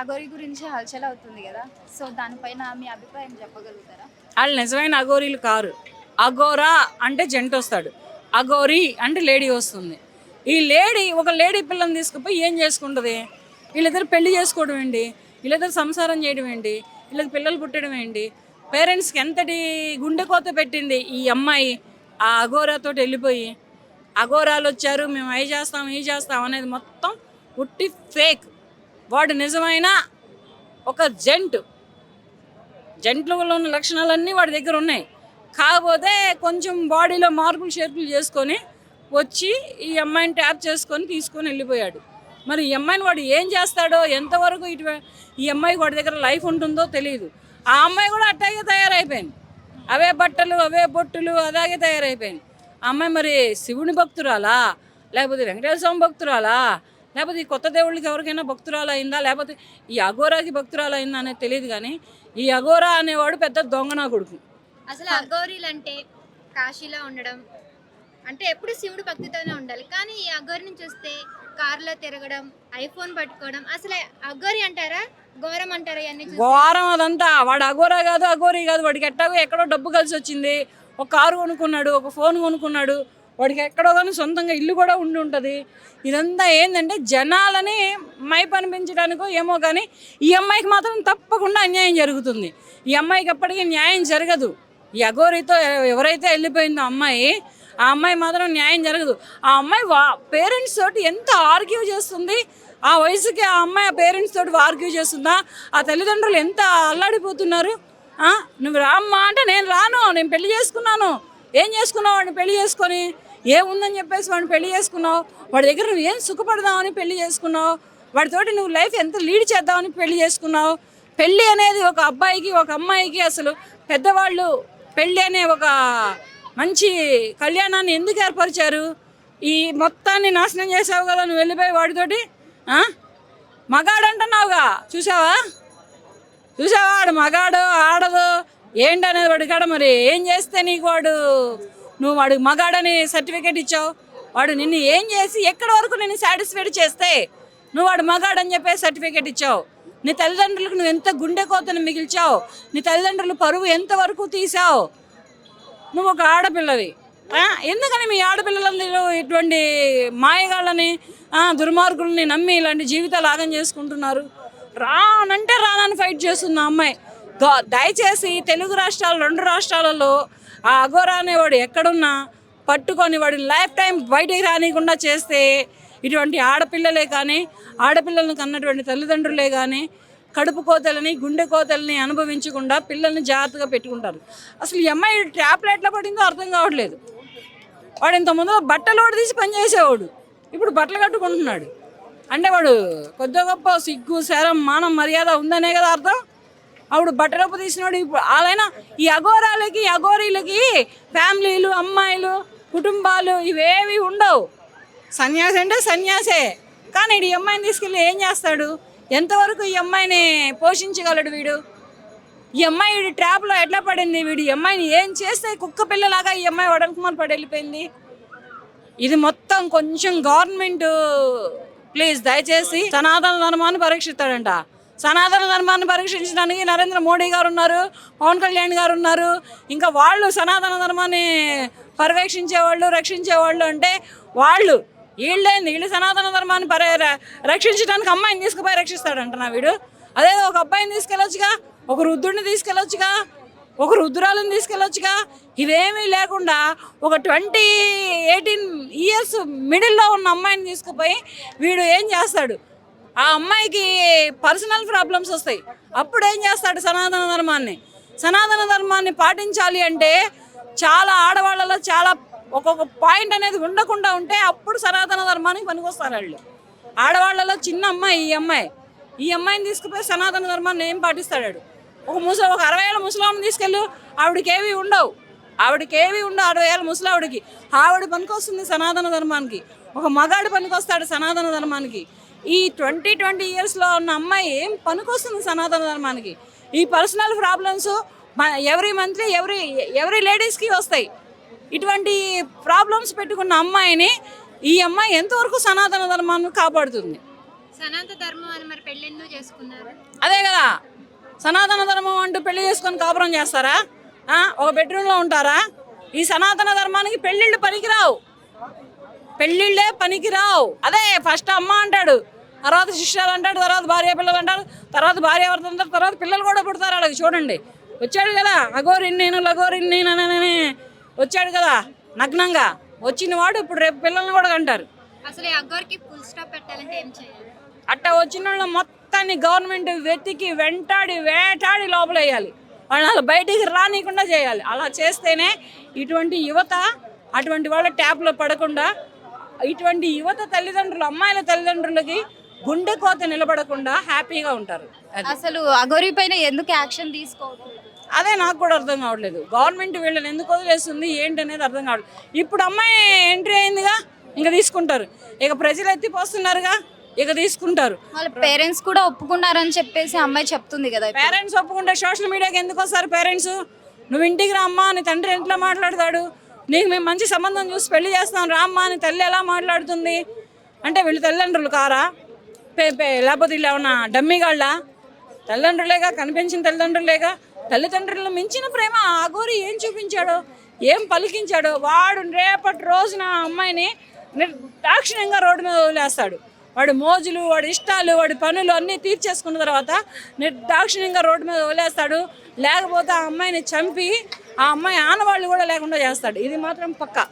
అగోరి గురించి హల్చల్ అవుతుంది కదా. సో దానిపైన మీ అభిప్రాయం చెప్పగలుగుతారా? వాళ్ళు నిజమైన అఘోరీలు కారు. అఘోరా అంటే జంట వస్తాడు. అఘోరి అంటే లేడీ వస్తుంది. ఈ లేడీ ఒక లేడీ పిల్లని తీసుకుపోయి ఏం చేసుకుంటుంది? వీళ్ళిద్దరు పెళ్ళి చేసుకోవడం ఏంటి? వీళ్ళిద్దరు సంసారం చేయడం ఏంటి? వీళ్ళకి పిల్లలు పుట్టడం ఏంటి? పేరెంట్స్కి ఎంతటి గుండె కోత పెట్టింది ఈ అమ్మాయి ఆ అఘోరాతో వెళ్ళిపోయి? అఘోరాలు వచ్చారు మేము అవి చేస్తాం ఇవి చేస్తాం అనేది మొత్తం ఉట్టి ఫేక్. వాడు నిజమైన ఒక జంట్. జంట్లో ఉన్న లక్షణాలన్నీ వాడి దగ్గర ఉన్నాయి. కాకపోతే కొంచెం బాడీలో మార్పులు షేర్పులు చేసుకొని వచ్చి ఈ అమ్మాయిని ట్యాప్ చేసుకొని తీసుకొని వెళ్ళిపోయాడు. మరి ఈ అమ్మాయిని వాడు ఏం చేస్తాడో ఎంతవరకు ఇటు ఈ అమ్మాయి వాడి దగ్గర లైఫ్ ఉంటుందో తెలియదు ఆ అమ్మాయి కూడా అట్టాగే తయారైపోయింది. అవే బట్టలు అవే బొట్టులు అలాగే తయారైపోయింది. ఆ అమ్మాయి మరి శివుని భక్తురాలా? లేకపోతే వెంకటేశ్వర స్వామి భక్తురాలా? లేకపోతే ఈ కొత్త దేవుళ్ళకి ఎవరికైనా భక్తురాలు అయిందా లేకపోతే ఈ అఘోరాకి భక్తురాలు అయిందా అనేది తెలియదు కానీ ఈ అఘోరా అనేవాడు పెద్ద దొంగనా కొడుకు. అసలు అఘోరీలు అంటే కాశీలో ఉండడం అంటే ఎప్పుడు శివుడు భక్తితోనే ఉండాలి. కానీ ఈ అఘోరిని చూస్తే కారులో తిరగడం ఐఫోన్ పట్టుకోవడం అసలు అఘోరి అంటారా? ఘోరం అంటారా ఇవన్నీ? ఘోరం అదంతా. వాడు అఘోరా కాదు అఘోరీ కాదు. వాడికి ఎట్టాగో ఎక్కడో డబ్బు కలిసి వచ్చింది. ఒక కారు కొనుక్కున్నాడు ఒక ఫోన్ కొనుక్కున్నాడు. వాడికి ఎక్కడో కానీ సొంతంగా ఇల్లు కూడా ఉండి ఉంటుంది. ఇదంతా ఏంటంటే జనాలని మై పనిపించడానికో ఏమో కానీ ఈ అమ్మాయికి మాత్రం తప్పకుండా అన్యాయం జరుగుతుంది. ఈ అమ్మాయికి ఎప్పటికీ న్యాయం జరగదు. ఈ అఘోరితో ఎవరైతే వెళ్ళిపోయిందో అమ్మాయి ఆ అమ్మాయి మాత్రం న్యాయం జరగదు. ఆ అమ్మాయి వా పేరెంట్స్ తోటి ఎంత ఆర్గ్యూ చేస్తుంది? ఆ వయసుకి ఆ అమ్మాయి ఆ పేరెంట్స్ తోటి ఆర్గ్యూ చేస్తుందా? ఆ తల్లిదండ్రులు ఎంత అల్లాడిపోతున్నారు? నువ్వు రామ్మా అంటే నేను రాను నేను పెళ్ళి చేసుకున్నాను. ఏం చేసుకున్నావు? వాడిని పెళ్ళి చేసుకొని ఏముందని చెప్పేసి వాడిని పెళ్ళి చేసుకున్నావు? వాడి దగ్గర నువ్వు ఏం సుఖపడదామని పెళ్ళి చేసుకున్నావు? వాడితోటి నువ్వు లైఫ్ ఎంత లీడ్ చేద్దామని పెళ్ళి చేసుకున్నావు? పెళ్ళి అనేది ఒక అబ్బాయికి ఒక అమ్మాయికి అసలు పెద్దవాళ్ళు పెళ్ళి అనే ఒక మంచి కళ్యాణాన్ని ఎందుకు ఏర్పరిచారు? ఈ మొత్తాన్ని నాశనం చేసావు కదా నువ్వు వెళ్ళిపోయి వాడితోటి మగాడంటున్నావుగా. చూసావా? చూసావా? వాడు మగాడు ఆడదు ఏంటనేది వాడి కాడ మరి? ఏం చేస్తే నీకు వాడు? నువ్వు వాడు మగాడని సర్టిఫికేట్ ఇచ్చావు. వాడు నిన్ను ఏం చేసి ఎక్కడి వరకు నిన్ను సాటిస్ఫైడ్ చేస్తే నువ్వు వాడు మగాడని చెప్పి సర్టిఫికేట్ ఇచ్చావు. నీ తల్లిదండ్రులకు నువ్వు ఎంత గుండె కోతను మిగిల్చావు. నీ తల్లిదండ్రులు పరువు ఎంతవరకు తీసావు నువ్వు ఒక ఆడపిల్లవి. ఎందుకని మీ ఆడపిల్లలందరూ ఇటువంటి మాయగాళ్ళని దుర్మార్గుల్ని నమ్మి ఇలాంటి జీవితాలు ఆగం చేసుకుంటున్నారు? రానంటే రానని ఫైట్ చేస్తుంది ఆ అమ్మాయి. దయచేసి తెలుగు రాష్ట్రాలు రెండు రాష్ట్రాలలో ఆ అఘోరా అనేవాడు ఎక్కడున్నా పట్టుకొని వాడి లైఫ్ టైం బయటికి రానికుండా చేస్తే ఇటువంటి ఆడపిల్లలే కానీ ఆడపిల్లలను కన్నటువంటి తల్లిదండ్రులే కానీ కడుపు కోతలని గుండె కోతలని అనుభవించకుండా పిల్లల్ని జాగ్రత్తగా పెట్టుకుంటారు. అసలు ఈ అమ్మాయి ట్యాప్లో పడిందో అర్థం కావట్లేదు. వాడు ఇంత ముందు బట్టలు వాడు తీసి పని చేసేవాడు. ఇప్పుడు బట్టలు కట్టుకుంటున్నాడు. అంటే వాడు కొద్ది గొప్ప సిగ్గు శరం మానం మర్యాద ఉందనే కదా అర్థం? అప్పుడు బట్టలపు తీసినాడు ఇప్పుడు వాళ్ళైనా ఈ అఘోరాలకి అఘోరీలకి ఫ్యామిలీలు అమ్మాయిలు కుటుంబాలు ఇవేవి ఉండవు. సన్యాసి అంటే సన్యాసే. కానీ ఈ అమ్మాయిని తీసుకెళ్ళి ఏం చేస్తాడు? ఎంతవరకు ఈ అమ్మాయిని పోషించగలడు వీడు? ఈ అమ్మాయి వీడి ట్రాప్లో ఎట్లా పడింది వీడు. ఈ అమ్మాయిని ఏం చేస్తే కుక్క పిల్లలాగా ఈ అమ్మాయి వడకుమార్ పడి వెళ్ళిపోయింది? ఇది మొత్తం కొంచెం గవర్నమెంట్ ప్లీజ్ దయచేసి సనాతన ధర్మాన్ని పరీక్షిస్తాడంట. సనాతన ధర్మాన్ని పరీక్షించడానికి నరేంద్ర మోడీ గారు ఉన్నారు పవన్ కళ్యాణ్ గారు ఉన్నారు. ఇంకా వాళ్ళు సనాతన ధర్మాన్ని పర్యవేక్షించే వాళ్ళు రక్షించే వాళ్ళు అంటే వాళ్ళు వీళ్ళేంది వీళ్ళు సనాతన ధర్మాన్ని పరి రక్షించడానికి అమ్మాయిని తీసుకుపోయి రక్షిస్తాడంట నా వీడు. అదే ఒక అబ్బాయిని తీసుకెళ్ళొచ్చుగా ఒక రుద్రుడిని తీసుకెళ్ళొచ్చుగా ఒక రుద్రాలను తీసుకెళ్ళొచ్చుగా. ఇవేమీ లేకుండా ఒక ట్వంటీ ఎయిటీన్ ఇయర్స్ మిడిల్లో ఉన్న అమ్మాయిని తీసుకుపోయి వీడు ఏం చేస్తాడు? ఆ అమ్మాయికి పర్సనల్ ప్రాబ్లమ్స్ వస్తాయి. అప్పుడు ఏం చేస్తాడు సనాతన ధర్మాన్ని? సనాతన ధర్మాన్ని పాటించాలి అంటే చాలా ఆడవాళ్ళలో చాలా ఒక్కొక్క పాయింట్ అనేది ఉండకుండా ఉంటే అప్పుడు సనాతన ధర్మానికి పనికొస్తారు వాళ్ళు. ఆడవాళ్ళలో చిన్న అమ్మాయి ఈ అమ్మాయి. ఈ అమ్మాయిని తీసుకుపోయి సనాతన ధర్మాన్ని ఏం పాటిస్తాడు ఒక ముసలి ఒక అరవై ఏళ్ళ ముసలాంని తీసుకెళ్ళు ఆవిడకేవి ఉండవు. ఆవిడకేవి ఉండవు అరవై ఏళ్ళ ముసలావిడికి. ఆవిడ పనికొస్తుంది సనాతన ధర్మానికి. ఒక మగాడు పనికొస్తాడు సనాతన ధర్మానికి. ఈ ట్వంటీ ట్వంటీ ఇయర్స్లో ఉన్న అమ్మాయి ఏం పనికొస్తుంది సనాతన ధర్మానికి? ఈ personal problems every monthly every every లేడీస్కి వస్తాయి. ఇటువంటి ప్రాబ్లమ్స్ పెట్టుకున్న అమ్మాయిని ఈ అమ్మాయి ఎంతవరకు సనాతన ధర్మాన్ని కాపాడుతుంది? సనాతన ధర్మం అని మరి పెళ్ళి ఎందుకు చేసుకున్నారు? అదే కదా! సనాతన ధర్మం అంటూ పెళ్ళి చేసుకొని కాపురం చేస్తారా? ఒక బెడ్రూమ్లో ఉంటారా? ఈ సనాతన ధర్మానికి పెళ్ళిళ్ళు పనికిరావు. పెళ్ళిళ్ళే పనికిరావు. అదే ఫస్ట్ అమ్మ అంటాడు. తర్వాత శిష్యాలు అంటాడు తర్వాత భార్య పిల్లలు అంటారు తర్వాత భార్య భర్త అంటారు తర్వాత పిల్లలు కూడా పుడతారు అలాగే. చూడండి వచ్చాడు కదా అగోరి నేను లగోరి నేను వచ్చాడు కదా నగ్నంగా. వచ్చిన వాడు ఇప్పుడు రేపు పిల్లల్ని కూడా అంటారు అసలు ఈ అగ్గోరికి ఫుల్ స్టాప్ పెట్టాలంటే ఏం చేయాలి? అట్ట వచ్చిన వాళ్ళ మొత్తాన్ని గవర్నమెంట్ వెతికి వెంటాడి వేటాడి లోపల వేయాలి. వాళ్ళని అసలు బయటికి రానియకుండా చేయాలి. అలా చేస్తేనే ఇటువంటి యువత అటువంటి వాళ్ళ ట్యాప్లో పడకుండా ఇటువంటి యువత తల్లిదండ్రులు అమ్మాయిల తల్లిదండ్రులకి గుండె కోత నిలబడకుండా హ్యాపీగా ఉంటారు. అసలు అఘోరి పైన ఎందుకు యాక్షన్ తీసుకోవట్లేదు? అదే నాకు కూడా అర్థం కావట్లేదు. గవర్నమెంట్ వీళ్ళని ఎందుకు వదిలేస్తుంది ఏంటి అనేది అర్థం కావట్లేదు. ఇప్పుడు అమ్మాయి ఎంట్రీ అయిందిగా ఇంకా తీసుకుంటారు. ఇక ప్రజలు ఎత్తిపోస్తున్నారుగా ఇక తీసుకుంటారు. వాళ్ళ పేరెంట్స్ కూడా ఒప్పుకున్నారని చెప్పేసి అమ్మాయి చెప్తుంది కదా. పేరెంట్స్ ఒప్పుకుంటే సోషల్ మీడియాకి ఎందుకు వస్తారు పేరెంట్స్? నువ్వు ఇంటికి రామ్మా అని తండ్రి ఇంట్లో మాట్లాడతాడు? నీకు మేము మంచి సంబంధం చూసి పెళ్ళి చేస్తాం రామ్మా అని తల్లి ఎలా మాట్లాడుతుంది? అంటే వీళ్ళు తల్లిదండ్రులు కారా? లేకపోతే ఉన్న ఏమన్నా డమ్మిగాళ్ళ? తల్లిదండ్రులేగా? కనిపించిన తల్లిదండ్రులేగా? తల్లిదండ్రులను మించిన ప్రేమ ఆ గోరి ఏం చూపించాడో? ఏం పలికించాడో? వాడు రేపటి రోజున ఆ అమ్మాయిని నిర్దాక్షిణ్యంగా రోడ్డు మీద వదిలేస్తాడు. వాడి మోజులు వాడి ఇష్టాలు వాడి పనులు అన్నీ తీర్చేసుకున్న తర్వాత నిర్దాక్షిణ్యంగా రోడ్డు మీద వదిలేస్తాడు. లేకపోతే ఆ అమ్మాయిని చంపి ఆ అమ్మాయి ఆనవాళ్ళు కూడా లేకుండా చేస్తాడు. ఇది మాత్రం పక్క.